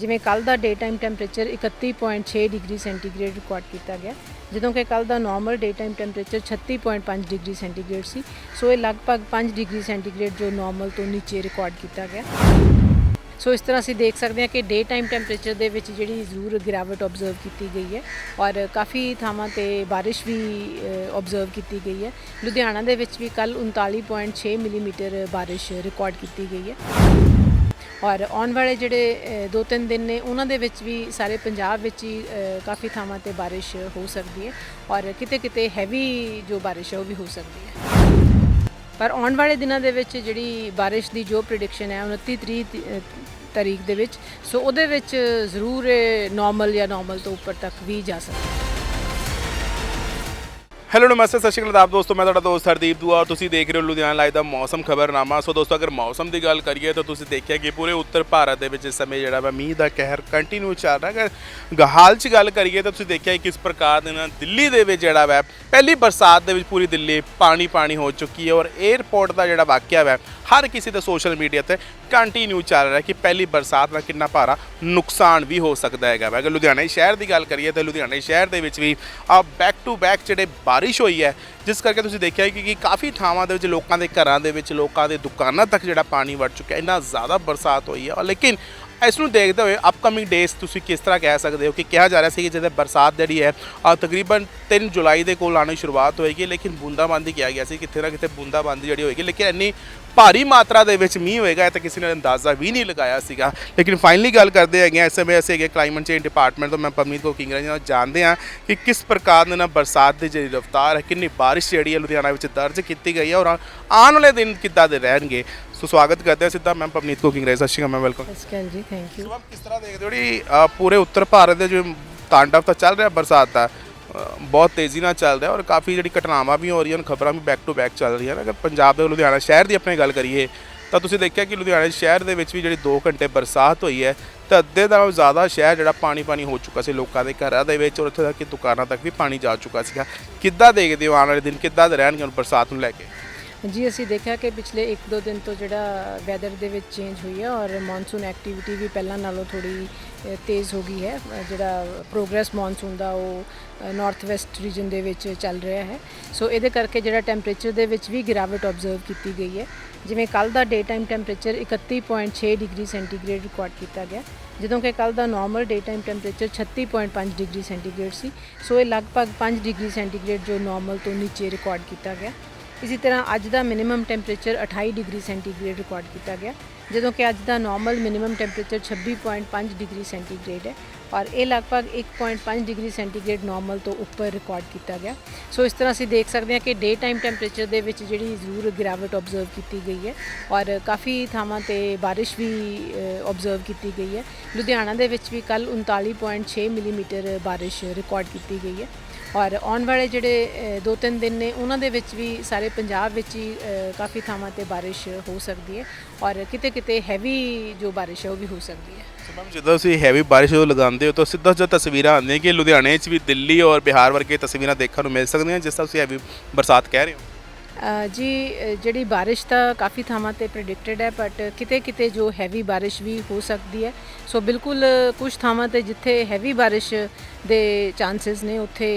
ਜਿਵੇਂ ਕੱਲ ਦਾ day time temperature 31.6 degree centigrade record ਕੀਤਾ ਗਿਆ, ਜਦੋਂ ਕਿ ਕੱਲ ਦਾ normal day time temperature 36.5 degree centigrade ਸੀ। ਸੋ ਇਹ ਲਗਭਗ 5 ਡਿਗਰੀ ਸੈਂਟੀਗ੍ਰੇਡ ਜੋ ਨਾਰਮਲ ਤੋਂ ਨੀਚੇ ਰਿਕਾਰਡ ਕੀਤਾ ਗਿਆ। ਸੋ ਇਸ ਤਰ੍ਹਾਂ ਅਸੀਂ ਦੇਖ ਸਕਦੇ ਹਾਂ ਕਿ ਡੇ ਟਾਈਮ ਟੈਂਪਰੇਚਰ ਦੇ ਵਿੱਚ ਜਿਹੜੀ ਜ਼ਰੂਰ ਗਿਰਾਵਟ ਆਬਜ਼ਰਵ ਕੀਤੀ ਗਈ ਹੈ ਔਰ ਕਾਫੀ ਥਾਵਾਂ ਤੇ ਬਾਰਿਸ਼ ਵੀ ਆਬਜ਼ਰਵ ਕੀਤੀ ਗਈ ਹੈ। ਲੁਧਿਆਣਾ ਦੇ ਵਿੱਚ ਵੀ ਕੱਲ 39.6 ਮਿਲੀਮੀਟਰ ਬਾਰਿਸ਼ ਰਿਕਾਰਡ ਕੀਤੀ ਗਈ ਹੈ। ਔਰ ਆਉਣ ਵਾਲੇ ਜਿਹੜੇ ਦੋ ਤਿੰਨ ਦਿਨ ਨੇ ਉਹਨਾਂ ਦੇ ਵਿੱਚ ਵੀ ਸਾਰੇ ਪੰਜਾਬ ਵਿੱਚ ਹੀ ਕਾਫੀ ਥਾਵਾਂ ਤੇ ਬਾਰਿਸ਼ ਹੋ ਸਕਦੀ ਹੈ ਔਰ ਕਿਤੇ ਕਿਤੇ ਹੈਵੀ ਜੋ ਬਾਰਿਸ਼ ਹੈ ਉਹ ਵੀ ਹੋ ਸਕਦੀ ਹੈ। ਪਰ ਆਉਣ ਵਾਲੇ ਦਿਨਾਂ ਦੇ ਵਿੱਚ ਜਿਹੜੀ ਬਾਰਿਸ਼ ਦੀ ਜੋ ਪ੍ਰੈਡਿਕਸ਼ਨ ਹੈ 29 ਤਰੀਕ ਅ, ਤਾਰੀਖ ਦੇ ਵਿੱਚ ਸੋ ਉਹਦੇ ਵਿੱਚ ਜ਼ਰੂਰ ਨਾਰਮਲ ਜਾਂ ਨਾਰਮਲ ਤੋਂ ਉੱਪਰ ਤੱਕ ਵੀ ਜਾ ਸਕਦਾ ਹੈ। ਹੈਲੋ ਨਮਸਤੇ, ਸਤਿ ਸ਼੍ਰੀ ਅਕਾਲ ਆਪ ਦੋਸਤੋ, ਮੈਂ ਤੁਹਾਡਾ ਦੋਸਤ ਹਰਦੀਪ ਦੂਆ। ਔਰ ਤੁਸੀਂ ਦੇਖ ਰਹੇ ਹੋ ਲੁਧਿਆਣਾ ਲਾਈਵ ਦਾ ਮੌਸਮ ਖਬਰਨਾਮਾ। ਸੋ ਦੋਸਤੋ, ਅਗਰ ਮੌਸਮ ਦੀ ਗੱਲ ਕਰੀਏ ਤਾਂ ਤੁਸੀਂ ਦੇਖਿਆ ਕਿ ਪੂਰੇ ਉੱਤਰ ਭਾਰਤ ਦੇ ਵਿੱਚ ਇਸ ਸਮੇਂ ਜਿਹੜਾ ਵਾ ਮੀਂਹ ਦਾ ਕਹਿਰ ਕੰਟੀਨਿਊ ਚੱਲ ਰਿਹਾ। ਅਗਰ ਗਹਾਲ 'ਚ ਗੱਲ ਕਰੀਏ ਤਾਂ ਤੁਸੀਂ ਦੇਖਿਆ ਕਿ ਕਿਸ ਪ੍ਰਕਾਰ ਦੇ ਨਾਲ ਦਿੱਲੀ ਦੇ ਵਿੱਚ ਜਿਹੜਾ ਵਾ, ਪਹਿਲੀ ਬਰਸਾਤ ਦੇ ਵਿੱਚ ਪੂਰੀ ਦਿੱਲੀ ਪਾਣੀ ਪਾਣੀ ਹੋ ਚੁੱਕੀ ਹੈ ਔਰ 에ਅਰਪੋਰਟ ਦਾ ਜਿਹੜਾ ਵਾਕਿਆ ਵਾ ਹਰ ਕਿਸੇ ਦਾ ਸੋਸ਼ਲ ਮੀਡੀਆ ਤੇ ਕੰਟੀਨਿਊ ਚੱਲ ਰਿਹਾ ਕਿ ਪਹਿਲੀ ਬਰਸਾਤ ਨਾਲ ਕਿੰਨਾ ਭਾਰਾ ਨੁਕਸਾਨ ਵੀ ਹੋ ਸਕਦਾ ਹੈਗਾ ਵਾ। ਅਗਰ ਲੁਧਿਆਣਾ ਸ਼ਹਿਰ ਦੀ ਗੱਲ ਕਰੀਏ ਤਾਂ ਲੁਧਿਆਣਾ ਸ਼ਹਿਰ ਦੇ ਵਿੱਚ ਵੀ ਆ ਬੈਕ ਟੂ ਬੈਕ ਜਿਹੜੇ ਬਾਰਿਸ਼ ਹੋਈ ਹੈ, ਜਿਸ ਕਰਕੇ ਤੁਸੀਂ ਦੇਖਿਆ ਕਿ ਕਿ ਕਾਫੀ ਥਾਵਾਂ ਦੇ ਵਿੱਚ ਲੋਕਾਂ ਦੇ ਘਰਾਂ ਦੇ ਵਿੱਚ ਲੋਕਾਂ ਦੇ ਦੁਕਾਨਾਂ ਤੱਕ ਜਿਹੜਾ ਪਾਣੀ ਵੜ ਚੁੱਕਿਆ, ਇੰਨਾ ਜ਼ਿਆਦਾ ਬਰਸਾਤ ਹੋਈ ਹੈ। ਔਰ ਲੇਕਿਨ ਇਸ ਨੂੰ ਦੇਖਦੇ ਹੋਏ ਅਪਕਮਿੰਗ ਡੇਜ਼ ਤੁਸੀਂ ਕਿਸ ਤਰ੍ਹਾਂ ਕਹਿ ਸਕਦੇ ਹੋ ਕਿ ਕਿਹਾ ਜਾ ਰਿਹਾ ਸੀ ਕਿ ਜਦੋਂ ਬਰਸਾਤ ਜਿਹੜੀ ਹੈ ਆ ਤਕਰੀਬਨ 3 ਜੁਲਾਈ ਦੇ ਕੋਲ ਆਉਣੀ ਸ਼ੁਰੂਆਤ ਹੋਏਗੀ ਲੇਕਿਨ ਬੂੰਦਾਬਾਂਦੀ ਕਿਹਾ ਗਿਆ ਸੀ ਕਿਤੇ ਨਾ ਕਿਤੇ ਬੂੰਦਾਬਾਂਦੀ ਜਿਹੜੀ ਹੋਏਗੀ ਲੇਕਿਨ ਇੰਨੀ ਭਾਰੀ ਮਾਤਰਾ ਦੇ ਵਿੱਚ ਮੀਂਹ ਹੋਏਗਾ ਇਹ ਤਾਂ ਕਿਸੇ ਨੇ ਅੰਦਾਜ਼ਾ ਵੀ ਨਹੀਂ ਲਗਾਇਆ ਸੀਗਾ। ਲੇਕਿਨ ਫਾਈਨਲੀ ਗੱਲ ਕਰਦੇ ਹੈਗੇ ਹਾਂ, ਇਸ ਸਮੇਂ ਅਸੀਂ ਹੈਗੇ ਕਲਾਈਮੇਟ ਚੇਂਜ ਡਿਪਾਰਟਮੈਂਟ ਤੋਂ ਮੈਂ ਪਰਮੀਤ ਕੋ ਕਿੰਗਰਾ ਜੀ ਨਾਲ ਜਾਣਦੇ ਹਾਂ ਕਿ ਕਿਸ ਪ੍ਰਕਾਰ ਦੇ ਨਾਲ ਬਰਸਾਤ ਦੀ ਜਿਹੜੀ ਰਫ਼ਤਾਰ ਹੈ ਕਿੰਨੀ ਬਾਰਿਸ਼ ਜਿਹੜੀ ਹੈ ਲੁਧਿਆਣਾ ਵਿੱਚ ਦਰਜ ਕੀਤੀ ਗਈ ਹੈ ਔਰ ਆਉਣ ਵਾਲੇ ਦਿਨ ਕਿੱਦਾਂ ਦੇ ਰਹਿਣਗੇ। ਸੋ ਸਵਾਗਤ ਕਰਦੇ ਹਾਂ ਸਿੱਧਾ। ਮੈਂ ਪਰਮੀਤ ਕੋ ਕਿੰਗਰਾ ਜੀ ਸਤਿ ਸ਼੍ਰੀ ਅਕਾਲ ਮੈਂ ਵੈਲਕਮ ਸਤਿ ਸ਼੍ਰੀ ਅਕਾਲ ਜੀ ਥੈਂਕ ਯੂ ਸੋ ਆਪ ਕਿਸ ਤਰ੍ਹਾਂ ਦੇਖਦੇ ਹੋ ਜਿਹੜੀ ਅ, ਪੂਰੇ ਉੱਤਰ ਭਾਰਤ ਦੇ ਜੋ ਤਾਂਡਵ ਤਾਂ ਚੱਲ ਰਿਹਾ ਬਰਸਾਤ ਦਾ ਅ, ਬਹੁਤ ਤੇਜ਼ੀ ਨਾਲ ਚੱਲ ਰਿਹਾ ਔਰ ਕਾਫੀ ਜਿਹੜੀ ਘਟਨਾਵਾਂ ਵੀ ਹੋ ਰਹੀਆਂ ਹਨ ਖਬਰਾਂ ਵੀ ਬੈਕ ਟੂ ਬੈਕ ਚੱਲ ਰਹੀਆਂ ਨੇ। ਅਗਰ ਪੰਜਾਬ ਦੇ ਲੁਧਿਆਣਾ ਸ਼ਹਿਰ ਦੀ ਆਪਣੀ ਗੱਲ ਕਰੀਏ ਤਾਂ ਤੁਸੀਂ ਦੇਖਿਆ ਕਿ ਲੁਧਿਆਣਾ ਸ਼ਹਿਰ ਦੇ ਵਿੱਚ ਵੀ ਜਿਹੜੀ 2 ਘੰਟੇ ਬਰਸਾਤ ਹੋਈ ਹੈ ਤਾਂ ਅੱਧੇ ਨਾਲੋਂ ਜ਼ਿਆਦਾ ਸ਼ਹਿਰ ਜਿਹੜਾ ਪਾਣੀ ਪਾਣੀ ਹੋ ਚੁੱਕਾ ਸੀ ਲੋਕਾਂ ਦੇ ਘਰਾਂ ਦੇ ਵਿੱਚ ਔਰ ਇੱਥੇ ਤੱਕ ਕਿ ਦੁਕਾਨਾਂ ਤੱਕ ਵੀ ਪਾਣੀ ਜਾ ਚੁੱਕਾ ਸੀਗਾ। ਕਿੱਦਾਂ ਦੇਖਦੇ ਹੋ ਆਉਣ ਵਾਲੇ ਦਿਨ ਕਿੱਦਾਂ ਦੇ ਰਹਿਣਗੇ ਹੁਣ ਬਰਸਾਤ ਨੂੰ ਲੈ ਕੇ? ਜੀ, ਅਸੀਂ ਦੇਖਿਆ ਕਿ ਪਿਛਲੇ 1-2 ਦਿਨ ਤੋਂ ਜਿਹੜਾ ਵੈਦਰ ਦੇ ਵਿੱਚ ਚੇਂਜ ਹੋਈ ਹੈ ਔਰ ਮੌਨਸੂਨ ਐਕਟੀਵਿਟੀ ਵੀ ਪਹਿਲਾਂ ਨਾਲੋਂ ਥੋੜੀ ਤੇਜ਼ ਹੋ ਗਈ ਹੈ। ਜਿਹੜਾ ਪ੍ਰੋਗਰੈਸ ਮੌਨਸੂਨ ਦਾ ਉਹ ਨਾਰਥ ਵੈਸਟ ਰੀਜਨ ਦੇ ਵਿੱਚ ਚੱਲ ਰਿਹਾ ਹੈ। ਸੋ ਇਹਦੇ ਕਰਕੇ ਜਿਹੜਾ ਟੈਂਪਰੇਚਰ ਦੇ ਵਿੱਚ ਵੀ ਗਿਰਾਵਟ ਆਬਜ਼ਰਵ ਕੀਤੀ ਗਈ ਹੈ। ਜਿਵੇਂ ਕੱਲ ਦਾ day time temperature 31.6 degree centigrade record ਕੀਤਾ ਗਿਆ, ਜਦੋਂ ਕਿ ਕੱਲ ਦਾ normal day time temperature 36.5 degree centigrade ਸੀ। ਸੋ ਇਹ ਲਗਭਗ 5 ਡਿਗਰੀ ਸੈਂਟੀਗ੍ਰੇਡ ਜੋ ਨਾਰਮਲ ਤੋਂ ਨੀਚੇ ਰਿਕਾਰਡ ਕੀਤਾ ਗਿਆ। ਇਸੇ ਤਰ੍ਹਾਂ ਅੱਜ ਦਾ minimum temperature 28 degree centigrade record ਕੀਤਾ ਗਿਆ, ਜਦੋਂ ਕਿ ਅੱਜ ਦਾ normal minimum temperature 26.5 degree centigrade ਹੈ ਔਰ ਇਹ ਲਗਭਗ 1.5 ਡਿਗਰੀ ਸੈਂਟੀਗ੍ਰੇਡ ਨਾਰਮਲ ਤੋਂ ਉੱਪਰ ਰਿਕਾਰਡ ਕੀਤਾ ਗਿਆ। ਸੋ ਇਸ ਤਰ੍ਹਾਂ ਅਸੀਂ ਦੇਖ ਸਕਦੇ ਹਾਂ ਕਿ ਡੇ ਟਾਈਮ ਟੈਂਪਰੇਚਰ ਦੇ ਵਿੱਚ ਜਿਹੜੀ ਜ਼ਰੂਰ ਗਿਰਾਵਟ ਆਬਜ਼ਰਵ ਕੀਤੀ ਗਈ ਹੈ ਔਰ ਕਾਫੀ ਥਾਵਾਂ ਤੇ ਬਾਰਿਸ਼ ਵੀ ਆਬਜ਼ਰਵ ਕੀਤੀ ਗਈ ਹੈ। ਲੁਧਿਆਣਾ ਦੇ ਵਿੱਚ ਵੀ ਕੱਲ 39.6 ਮਿਲੀਮੀਟਰ ਬਾਰਿਸ਼ ਰਿਕਾਰਡ ਕੀਤੀ ਗਈ ਹੈ। ਔਰ ਆਉਣ ਵਾਲੇ ਜਿਹੜੇ ਦੋ ਤਿੰਨ ਦਿਨ ਨੇ, ਉਹਨਾਂ ਦੇ ਵਿੱਚ ਵੀ ਸਾਰੇ ਪੰਜਾਬ ਵਿੱਚ ਹੀ ਕਾਫੀ ਥਾਵਾਂ ਤੇ ਬਾਰਿਸ਼ ਹੋ ਸਕਦੀ ਹੈ ਔਰ ਕਿਤੇ ਕਿਤੇ ਹੈਵੀ ਜੋ ਬਾਰਿਸ਼ ਹੈ ਉਹ ਵੀ ਹੋ ਸਕਦੀ ਹੈ। ਮੈਮ ਜਦੋਂ ਤੁਸੀਂ ਹੈਵੀ ਬਾਰਿਸ਼ ਜਦੋਂ ਲਗਾਉਂਦੇ ਹੋ ਤਾਂ ਸਿੱਧਾ ਸਿੱਧਾ ਤਸਵੀਰਾਂ ਆਉਂਦੀਆਂ ਕਿ ਲੁਧਿਆਣੇ 'ਚ ਵੀ ਦਿੱਲੀ ਔਰ ਬਿਹਾਰ ਵਰਗੇ ਤਸਵੀਰਾਂ ਦੇਖਣ ਨੂੰ ਮਿਲ ਸਕਦੀਆਂ ਜਿਸ ਤਰ੍ਹਾਂ ਤੁਸੀਂ ਹੈਵੀ ਬਰਸਾਤ ਕਹਿ ਰਹੇ ਹੋ? ਜੀ ਜਿਹੜੀ ਬਾਰਿਸ਼ ਤਾਂ ਕਾਫੀ ਥਾਵਾਂ ਤੇ ਪ੍ਰੈਡਿਕਟਡ ਹੈ ਬਟ ਕਿਤੇ ਕਿਤੇ ਜੋ ਹੈਵੀ ਬਾਰਿਸ਼ ਵੀ ਹੋ ਸਕਦੀ ਹੈ। ਸੋ ਬਿਲਕੁਲ ਕੁਝ ਥਾਵਾਂ ਤੇ ਜਿੱਥੇ ਹੈਵੀ ਬਾਰਿਸ਼ ਦੇ ਚਾਂਸਸ ਨੇ, ਉੱਥੇ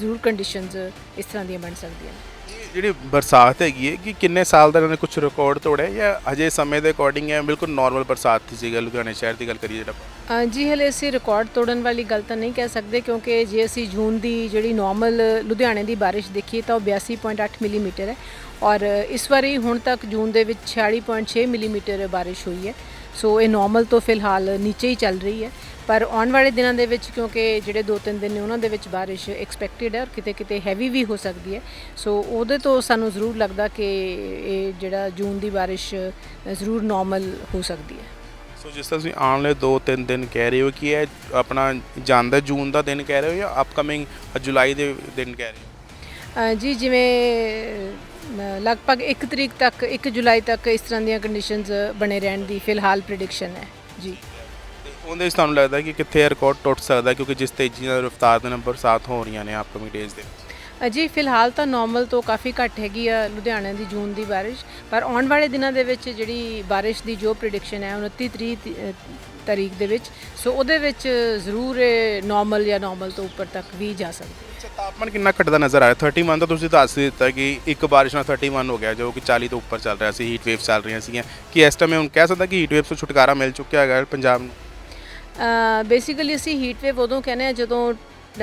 ਜ਼ਰੂਰ ਕੰਡੀਸ਼ਨਸ ਇਸ ਤਰ੍ਹਾਂ ਦੀਆਂ ਬਣ ਸਕਦੀਆਂ ਨੇ। ਜਿਹੜੀ ਬਰਸਾਤ ਹੈਗੀ ਹੈ ਕਿ ਕਿੰਨੇ ਸਾਲ ਦਾ ਇਹਨਾਂ ਨੇ ਕੁਝ ਰਿਕਾਰਡ ਤੋੜਿਆ ਜਾਂ ਅਜੇ ਸਮੇਂ ਦੇ ਅਕੋਰਡਿੰਗ ਹੈ ਬਿਲਕੁਲ ਨਾਰਮਲ ਬਰਸਾਤ ਸੀ ਸੀਗਾ ਲੁਧਿਆਣੇ ਸ਼ਹਿਰ ਦੀ ਗੱਲ ਕਰੀਏ ਜਿਹੜਾ ਅ, ਜੀ ਹਲੇ ਅਸੀਂ ਰਿਕਾਰਡ ਤੋੜਨ ਵਾਲੀ ਗੱਲ ਤਾਂ ਨਹੀਂ ਕਹਿ ਸਕਦੇ ਕਿਉਂਕਿ ਜੇ ਅਸੀਂ ਜੂਨ ਦੀ ਜਿਹੜੀ ਨਾਰਮਲ ਲੁਧਿਆਣੇ ਦੀ ਬਾਰਿਸ਼ ਦੇਖੀਏ ਤਾਂ ਉਹ 82.8 ਮਿਲੀਮੀਟਰ ਹੈ ਔਰ ਇਸ ਵਾਰੀ ਹੁਣ ਤੱਕ ਜੂਨ ਦੇ ਵਿੱਚ 46.6 ਮਿਲੀਮੀਟਰ ਬਾਰਿਸ਼ ਹੋਈ ਹੈ। ਸੋ ਇਹ ਨਾਰਮਲ ਤੋਂ ਫਿਲਹਾਲ ਨੀਚੇ ਹੀ ਚੱਲ ਰਹੀ ਹੈ। ਪਰ ਆਉਣ ਵਾਲੇ ਦਿਨਾਂ ਦੇ ਵਿੱਚ, ਕਿਉਂਕਿ ਜਿਹੜੇ 2-3 ਦਿਨ ਨੇ, ਉਹਨਾਂ ਦੇ ਵਿੱਚ ਬਾਰਿਸ਼ ਐਕਸਪੈਕਟਿਡ ਹੈ ਔਰ ਕਿਤੇ ਕਿਤੇ ਹੈਵੀ ਵੀ ਹੋ ਸਕਦੀ ਹੈ। ਸੋ ਉਹਦੇ ਤੋਂ ਸਾਨੂੰ ਜ਼ਰੂਰ ਲੱਗਦਾ ਕਿ ਇਹ ਜਿਹੜਾ ਜੂਨ ਦੀ ਬਾਰਿਸ਼ ਜ਼ਰੂਰ ਨਾਰਮਲ ਹੋ ਸਕਦੀ ਹੈ। ਸੋ ਜਿਸ ਤਰ੍ਹਾਂ ਤੁਸੀਂ ਆਉਣ ਵਾਲੇ 2-3 ਦਿਨ ਕਹਿ ਰਹੇ ਹੋ ਕਿ ਇਹ ਆਪਣਾ ਜਾਂਦਾ ਜੂਨ ਦਾ ਦਿਨ ਕਹਿ ਰਹੇ ਹੋ ਜਾਂ ਅਪਕਮਿੰਗ ਜੁਲਾਈ ਦੇ ਦਿਨ ਕਹਿ ਰਹੇ ਹੋ? ਜੀ ਜਿਵੇਂ ਲਗਭਗ 1 ਤਰੀਕ ਤੱਕ 1 ਜੁਲਾਈ ਤੱਕ ਇਸ ਤਰ੍ਹਾਂ ਦੀਆਂ ਕੰਡੀਸ਼ਨਸ ਬਣੇ ਰਹਿਣ ਦੀ ਫਿਲਹਾਲ ਪ੍ਰੈਡਿਕਸ਼ਨ ਹੈ। ਜੀ। ਉਹਦੇ ਵਿੱਚ ਤੁਹਾਨੂੰ ਲੱਗਦਾ ਕਿ ਕਿੱਥੇ ਰਿਕਾਰਡ ਟੁੱਟ ਸਕਦਾ ਕਿਉਂਕਿ ਜਿਸ ਤੇਜ਼ੀ ਨਾਲ ਰਫ਼ਤਾਰ ਦੇ ਨਾਲ ਬਰਸਾਤ ਹੋ ਰਹੀਆਂ ਨੇ ਅਪਕਮਿੰਗ ਡੇਜ਼ ਦੇ ਜੀ ਫਿਲਹਾਲ ਤਾਂ ਨਾਰਮਲ ਤੋਂ ਕਾਫੀ ਘੱਟ ਹੈਗੀ ਆ ਲੁਧਿਆਣਾ ਦੀ ਜੂਨ ਦੀ ਬਾਰਿਸ਼। ਪਰ ਆਉਣ ਵਾਲੇ ਦਿਨਾਂ ਦੇ ਵਿੱਚ ਜਿਹੜੀ ਬਾਰਿਸ਼ ਦੀ ਜੋ ਪ੍ਰੈਡਿਕਸ਼ਨ ਹੈ 29 ਤਰੀਕ ਅ, ਤਾਰੀਖ ਦੇ ਵਿੱਚ ਸੋ ਉਹਦੇ ਵਿੱਚ ਜ਼ਰੂਰ ਨਾਰਮਲ ਜਾਂ ਨਾਰਮਲ ਤੋਂ ਉੱਪਰ ਤੱਕ ਵੀ ਜਾ ਸਕਦੇ ਹੈ। ਅੱਛਾ ਤਾਪਮਾਨ ਕਿੰਨਾ ਘਟਦਾ ਨਜ਼ਰ ਆਇਆ 31 ਤਾਂ ਤੁਸੀਂ ਦੱਸ ਦਿੱਤਾ ਕਿ ਇੱਕ ਬਾਰਿਸ਼ ਨਾਲ 31 ਹੋ ਗਿਆ ਜੋ ਕਿ 40 ਤੋਂ ਉੱਪਰ ਚੱਲ ਰਿਹਾ ਸੀ ਹੀਟ ਵੇਵ ਚੱਲ ਰਹੀਆਂ ਸੀਗੀਆਂ। ਕਿ ਇਸ ਟਾਈਮ ਹੁਣ ਕਹਿ ਸਕਦਾ ਕਿ ਹੀਟ ਵੇਵ ਤੋਂ ਛੁਟਕਾਰਾ ਮਿਲ ਚੁੱਕਿਆ ਹੈਗਾ ਪੰਜਾਬ ਨੂੰ? ਬੇਸਿਕਲੀ ਅਸੀਂ ਹੀਟ ਵੇਵ ਉਦੋਂ ਕਹਿੰਦੇ ਆ ਜਦੋਂ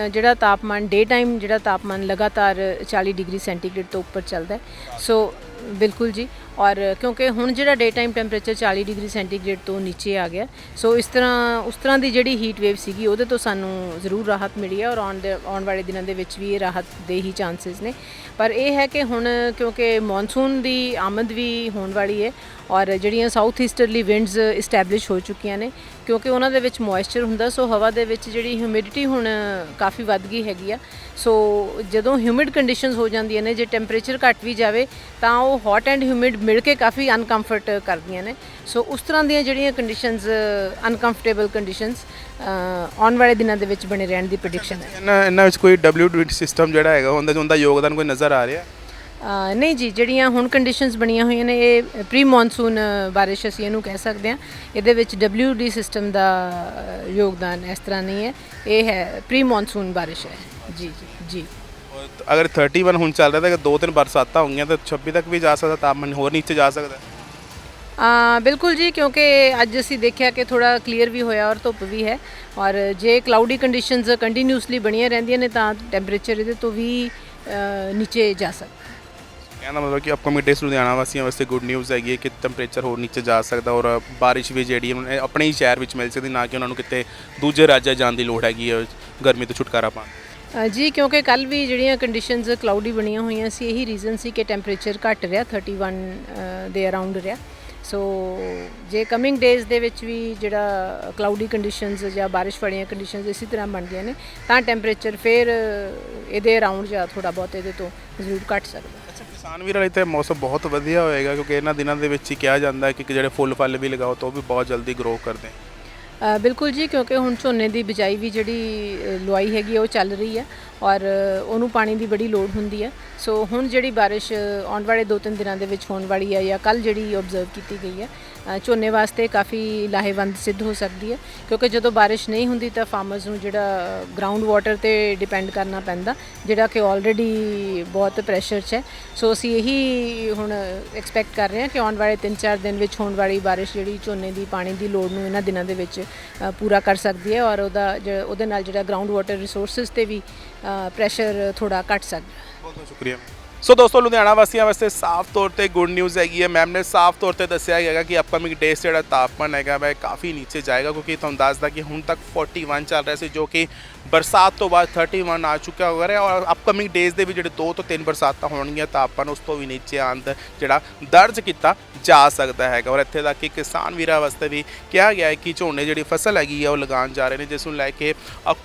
ਜਿਹੜਾ ਤਾਪਮਾਨ ਡੇ ਟਾਈਮ ਜਿਹੜਾ ਤਾਪਮਾਨ ਲਗਾਤਾਰ 40 ਡਿਗਰੀ ਸੈਂਟੀਗ੍ਰੇਡ ਤੋਂ ਉੱਪਰ ਚੱਲਦਾ ਹੈ। ਸੋ ਬਿਲਕੁਲ ਜੀ ਔਰ ਕਿਉਂਕਿ ਹੁਣ ਜਿਹੜਾ day time temperature 40 degree centigrade ਤੋਂ ਨੀਚੇ ਆ ਗਿਆ, ਸੋ ਇਸ ਤਰ੍ਹਾਂ, ਉਸ ਤਰ੍ਹਾਂ ਦੀ ਜਿਹੜੀ ਹੀਟ ਵੇਵ ਸੀਗੀ, ਉਹਦੇ ਤੋਂ ਸਾਨੂੰ ਜ਼ਰੂਰ ਰਾਹਤ ਮਿਲੀ ਹੈ ਔਰ ਆਉਣ ਦੇ, ਆਉਣ ਵਾਲੇ ਦਿਨਾਂ ਦੇ ਵਿੱਚ ਵੀ ਇਹ ਰਾਹਤ ਦੇ ਹੀ ਚਾਂਸਸ ਨੇ। ਪਰ ਇਹ ਹੈ ਕਿ ਹੁਣ ਕਿਉਂਕਿ ਮੌਨਸੂਨ ਦੀ ਆਮਦ ਵੀ ਹੋਣ ਵਾਲੀ ਹੈ ਔਰ ਜਿਹੜੀਆਂ ਸਾਊਥ ਈਸਟਰਲੀ ਵਿੰਡਸ ਇਸਟੈਬਲਿਸ਼ ਹੋ ਚੁੱਕੀਆਂ ਨੇ, ਕਿਉਂਕਿ ਉਹਨਾਂ ਦੇ ਵਿੱਚ ਮੋਇਸਚਰ ਹੁੰਦਾ, ਸੋ ਹਵਾ ਦੇ ਵਿੱਚ ਜਿਹੜੀ ਹਿਊਮਿਡਿਟੀ ਹੁਣ ਕਾਫੀ ਵੱਧ ਗਈ ਹੈਗੀ ਆ। ਸੋ ਜਦੋਂ ਹਿਊਮਿਡ ਕੰਡੀਸ਼ਨਸ ਹੋ ਜਾਂਦੀਆਂ ਨੇ, ਜੇ ਟੈਂਪਰੇਚਰ ਘਟ ਵੀ ਜਾਵੇ, ਤਾਂ ਉਹ ਹੌਟ ਐਂਡ ਹਿਊਮਿਡ ਮਿਲ ਕੇ ਕਾਫੀ ਅਨਕੰਫਰਟ ਕਰਦੀਆਂ ਨੇ। ਸੋ ਉਸ ਤਰ੍ਹਾਂ ਦੀਆਂ ਜਿਹੜੀਆਂ ਕੰਡੀਸ਼ਨਸ ਅਨਕੰਫਰਟੇਬਲ ਕੰਡੀਸ਼ਨਸ ਆਉਣ ਵਾਲੇ ਦਿਨਾਂ ਦੇ ਵਿੱਚ ਬਣੇ ਰਹਿਣ ਦੀ ਪ੍ਰੈਡਿਕਸ਼ਨ ਹੈ। ਇਹਨਾਂ ਇਹਨਾਂ ਵਿੱਚ ਕੋਈ WD ਸਿਸਟਮ ਜਿਹੜਾ ਹੈਗਾ ਉਹਦਾ ਉਹਦਾ ਯੋਗਦਾਨ ਕੋਈ ਨਜ਼ਰ ਆ ਰਿਹਾ? ਨਹੀਂ ਜੀ ਜਿਹੜੀਆਂ ਹੁਣ ਕੰਡੀਸ਼ਨਸ ਬਣੀਆਂ ਹੋਈਆਂ ਨੇ ਇਹ ਪ੍ਰੀ ਮੌਨਸੂਨ ਬਾਰਿਸ਼ ਅਸੀਂ ਇਹਨੂੰ ਕਹਿ ਸਕਦੇ ਹਾਂ। ਇਹਦੇ ਵਿੱਚ WD ਸਿਸਟਮ ਦਾ ਯੋਗਦਾਨ ਇਸ ਤਰ੍ਹਾਂ ਨਹੀਂ ਹੈ। ਇਹ ਹੈ ਪ੍ਰੀ ਮੌਨਸੂਨ ਬਾਰਿਸ਼ ਹੈ। ਜੀ ਜੀ ਜੀ। ਅਗਰ 31 ਹੁਣ ਚੱਲ ਰਿਹਾ ਤਾਂ ਅਗਰ ਦੋ ਤਿੰਨ ਬਰਸਾਤਾਂ ਹੋਣਗੀਆਂ ਤਾਂ 26 ਤੱਕ ਵੀ ਜਾ ਸਕਦਾ ਤਾਪਮਾਨ ਹੋਰ ਨੀਚੇ ਜਾ ਸਕਦਾ। ਆ ਬਿਲਕੁਲ ਜੀ ਕਿਉਂਕਿ ਅੱਜ ਅਸੀਂ ਦੇਖਿਆ ਕਿ ਥੋੜਾ ਕਲੀਅਰ ਵੀ ਹੋਇਆ ਔਰ ਧੁੱਪ ਵੀ ਹੈ। ਔਰ ਜੇ ਕਲਾਉਡੀ ਕੰਡੀਸ਼ਨਸ ਕੰਟੀਨਿਊਸਲੀ ਬਣੀਆਂ ਰਹਿੰਦੀਆਂ ਨੇ ਤਾਂ ਟੈਂਪਰੇਚਰ ਇਹਦੇ ਤੋਂ ਵੀ ਅ, ਨੀਚੇ ਜਾ ਸਕਦਾ। ਕਹਿੰਦਾ ਮਤਲਬ ਕਿ ਅਪਕਮਿੰਗ ਡੇਸ ਲੁਧਿਆਣਾ ਵਾਸੀਆਂ ਵਾਸਤੇ ਗੁੱਡ ਨਿਊਜ਼ ਹੈਗੀ ਹੈ ਕਿ ਟੈਂਪਰੇਚਰ ਹੋਰ ਨੀਚੇ ਜਾ ਸਕਦਾ ਔਰ ਬਾਰਿਸ਼ ਵੀ ਜਿਹੜੀ ਉਹਨਾਂ ਨੇ ਆਪਣੇ ਹੀ ਸ਼ਹਿਰ ਵਿੱਚ ਮਿਲ ਸਕਦੀ ਨਾ ਕਿ ਉਹਨਾਂ ਨੂੰ ਕਿਤੇ ਦੂਜੇ ਰਾਜਾਂ ਜਾਣ ਦੀ ਲੋੜ ਹੈਗੀ ਹੈ ਗਰਮੀ ਤੋਂ ਛੁਟਕਾਰਾ ਪਾਉਣ ਜੀ ਕਿਉਂਕਿ ਕੱਲ ਵੀ ਜਿਹੜੀਆਂ ਕੰਡੀਸ਼ਨਸ ਕਲਾਉਡੀ ਬਣੀਆਂ ਹੋਈਆਂ ਸੀ ਇਹੀ ਰੀਜ਼ਨ ਸੀ ਕਿ ਟੈਂਪਰੇਚਰ ਘਟ ਰਿਹਾ 31 ਅ, ਦੇ ਅਰਾਊਂਡ ਰਿਹਾ। ਸੋ ਜੇ ਕਮਿੰਗ ਡੇਜ਼ ਦੇ ਵਿੱਚ ਵੀ ਜਿਹੜਾ ਕਲਾਉਡੀ ਕੰਡੀਸ਼ਨਸ ਜਾਂ ਬਾਰਿਸ਼ ਵਾਲੀਆਂ ਕੰਡੀਸ਼ਨਸ ਇਸੇ ਤਰ੍ਹਾਂ ਬਣਦੀਆਂ ਨੇ ਤਾਂ ਟੈਂਪਰੇਚਰ ਫਿਰ ਇਹਦੇ ਅਰਾਊਂਡ ਜਾਂ ਥੋੜਾ ਬਹੁਤ ਇਹਦੇ ਤੋਂ ਜ਼ਰੂਰ ਘਟ ਸਕਦਾ। ਅੱਛਾ ਕਿਸਾਨ ਵੀਰਾਂ ਲਈ ਤੇ ਮੌਸਮ ਬਹੁਤ ਵਧੀਆ ਹੋਏਗਾ ਕਿਉਂਕਿ ਇਹਨਾਂ ਦਿਨਾਂ ਦੇ ਵਿੱਚ ਹੀ ਕਿਹਾ ਜਾਂਦਾ ਹੈ ਕਿ ਜਿਹੜੇ ਫੁੱਲ ਫਲ ਵੀ ਲਗਾਓ ਤਾਂ ਉਹ ਵੀ ਬਹੁਤ ਜਲਦੀ ਗਰੋ ਕਰਦੇ। ਬਿਲਕੁਲ ਜੀ ਕਿਉਂਕਿ ਹੁਣ ਝੋਨੇ ਦੀ ਬਿਜਾਈ ਵੀ ਜਿਹੜੀ ਅ, ਲੁਆਈ ਹੈਗੀ ਉਹ ਚੱਲ ਰਹੀ ਹੈ ਔਰ ਉਹਨੂੰ ਪਾਣੀ ਦੀ ਬੜੀ ਲੋੜ ਹੁੰਦੀ ਹੈ। ਸੋ ਹੁਣ ਜਿਹੜੀ ਬਾਰਿਸ਼ ਆਉਣ ਵਾਲੇ 2-3 ਦਿਨਾਂ ਦੇ ਵਿੱਚ ਹੋਣ ਵਾਲੀ ਹੈ ਜਾਂ ਕੱਲ ਜਿਹੜੀ ਆਬਜ਼ਰਵ ਕੀਤੀ ਗਈ ਹੈ ਝੋਨੇ ਵਾਸਤੇ ਕਾਫੀ ਲਾਹੇਵੰਦ ਸਿੱਧ ਹੋ ਸਕਦੀ ਹੈ। ਕਿਉਂਕਿ ਜਦੋਂ ਬਾਰਿਸ਼ ਨਹੀਂ ਹੁੰਦੀ ਤਾਂ ਫਾਰਮਰਸ ਨੂੰ ਜਿਹੜਾ ਗਰਾਊਂਡ ਵਾਟਰ ਤੇ ਡਿਪੈਂਡ ਕਰਨਾ ਪੈਂਦਾ, ਜਿਹੜਾ ਕਿ ਆਲਰੇਡੀ ਬਹੁਤ ਪ੍ਰੈਸ਼ਰ 'ਚ ਹੈ। ਸੋ ਅਸੀਂ ਇਹੀ ਹੁਣ ਐਕਸਪੈਕਟ ਕਰ ਰਹੇ ਹਾਂ ਕਿ ਆਉਣ ਵਾਲੇ 3-4 ਦਿਨ ਵਿੱਚ ਹੋਣ ਵਾਲੀ ਬਾਰਿਸ਼ ਜਿਹੜੀ ਝੋਨੇ ਦੀ ਪਾਣੀ ਦੀ ਲੋੜ ਨੂੰ ਇਹਨਾਂ ਦਿਨਾਂ ਦੇ ਵਿੱਚ ਪੂਰਾ ਕਰ ਸਕਦੀ ਹੈ। ਔਰ ਉਹਦਾ ਜ- ਉਹਦੇ ਨਾਲ ਜਿਹੜਾ ਗਰਾਊਂਡ ਵਾਟਰ ਰਿਸੋਰਸਸ ਤੇ ਵੀ ਪ੍ਰੈਸ਼ਰ ਥੋੜਾ ਘਟ ਸਕਦਾ ਬਹੁਤ ਬਹੁਤ ਸ਼ੁਕਰੀਆ। ਸੋ ਦੋਸਤੋ, ਲੁਧਿਆਣਾ ਵਾਸੀਆਂ ਵਾਸਤੇ ਸਾਫ਼ ਤੌਰ ਤੇ ਗੁੱਡ ਨਿਊਜ਼ ਹੈਗੀ ਹੈ। ਮੈਮ ਨੇ ਸਾਫ਼ ਤੌਰ ਤੇ ਦੱਸਿਆ ਹੈਗਾ ਕਿ ਅਪਕਮਿੰਗ ਡੇਸ ਜਿਹੜਾ ਤਾਪਮਾਨ ਹੈਗਾ, ਵੈ ਕਾਫੀ ਨੀਚੇ ਜਾਏਗਾ, ਕਿਉਂਕਿ ਤੁਹਾਨੂੰ ਦੱਸਦਾ ਕਿ ਹੁਣ ਤੱਕ 41 ਚੱਲ ਰਿਹਾ ਸੀ, ਜੋ ਕਿ ਬਰਸਾਤ ਤੋਂ ਬਾਅਦ 31 ਆ ਚੁੱਕਿਆ ਹੋ ਰਿਹਾ ਔਰ ਅਪਕਮਿੰਗ ਡੇਜ਼ ਦੇ ਵੀ ਜਿਹੜੇ 2 ਤੋਂ 3 ਬਰਸਾਤਾਂ ਹੋਣਗੀਆਂ ਤਾਪਮਾਨ ਉਸ ਤੋਂ ਵੀ ਨੀਚੇ ਆਉਣ ਦਾ ਜਿਹੜਾ ਦਰਜ ਕੀਤਾ ਜਾ ਸਕਦਾ ਹੈਗਾ। ਔਰ ਇੱਥੇ ਤੱਕ ਕਿ ਕਿਸਾਨ ਵੀਰਾਂ ਵਾਸਤੇ ਵੀ ਕਿਹਾ ਗਿਆ ਹੈ ਕਿ ਝੋਨੇ ਜਿਹੜੀ ਫਸਲ ਹੈਗੀ ਆ, ਉਹ ਲਗਾਉਣ ਜਾ ਰਹੇ ਨੇ, ਜਿਸ ਨੂੰ ਲੈ ਕੇ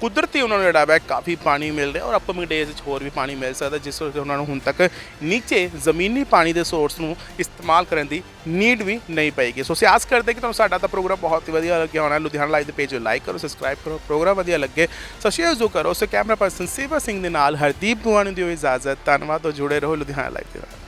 ਕੁਦਰਤੀ ਉਹਨਾਂ ਨੂੰ ਜਿਹੜਾ ਹੈ ਕਾਫੀ ਪਾਣੀ ਮਿਲ ਰਿਹਾ ਔਰ ਅਪਕਮਿੰਗ ਡੇਜ਼ ਵਿੱਚ ਹੋਰ ਵੀ ਪਾਣੀ ਮਿਲ ਸਕਦਾ, ਜਿਸ ਵਿੱਚ ਉਹਨਾਂ ਨੂੰ ਹੁਣ ਤੱਕ ਨੀਚੇ ਜ਼ਮੀਨੀ ਪਾਣੀ ਦੇ ਸੋਰਸ ਨੂੰ ਇਸਤੇਮਾਲ ਕਰਨ ਦੀ ਨੀਡ ਵੀ ਨਹੀਂ ਪਏਗੀ। ਸੋ ਸਿਆਸ ਕਰਦੇ ਕਿ ਤੁਹਾਨੂੰ ਸਾਡਾ ਤਾਂ ਪ੍ਰੋਗਰਾਮ ਬਹੁਤ ਹੀ ਵਧੀਆ ਲੱਗਿਆ ਹੋਣਾ। ਲੁਧਿਆਣਾ ਲਾਈਵ ਦੇ ਪੇਜ ਨੂੰ ਲਾਈਕ ਕਰੋ ਸਬਸਕ੍ਰਾਈਬ ਕਰੋ, ਪ੍ਰੋਗਰਾਮ ਵਧੀਆ ਲੱਗੇ ਸੋ ਸ਼ੇਅਰ ਜ਼ਰੂਰ ਕਰੋ। ਸੋ ਕੈਮਰਾ ਪਰਸਨ ਸੇਵਾ ਸਿੰਘ ਦੇ ਨਾਲ ਹਰਦੀਪ ਦੁਆਨ ਦੀ ਦਿਓ ਇਜਾਜ਼ਤ। ਧੰਨਵਾਦ ਤੋਂ ਜੁੜੇ ਰਹੋ ਲੁਧਿਆਣਾ ਲਾਈਵ ਦੇ ਨਾਲ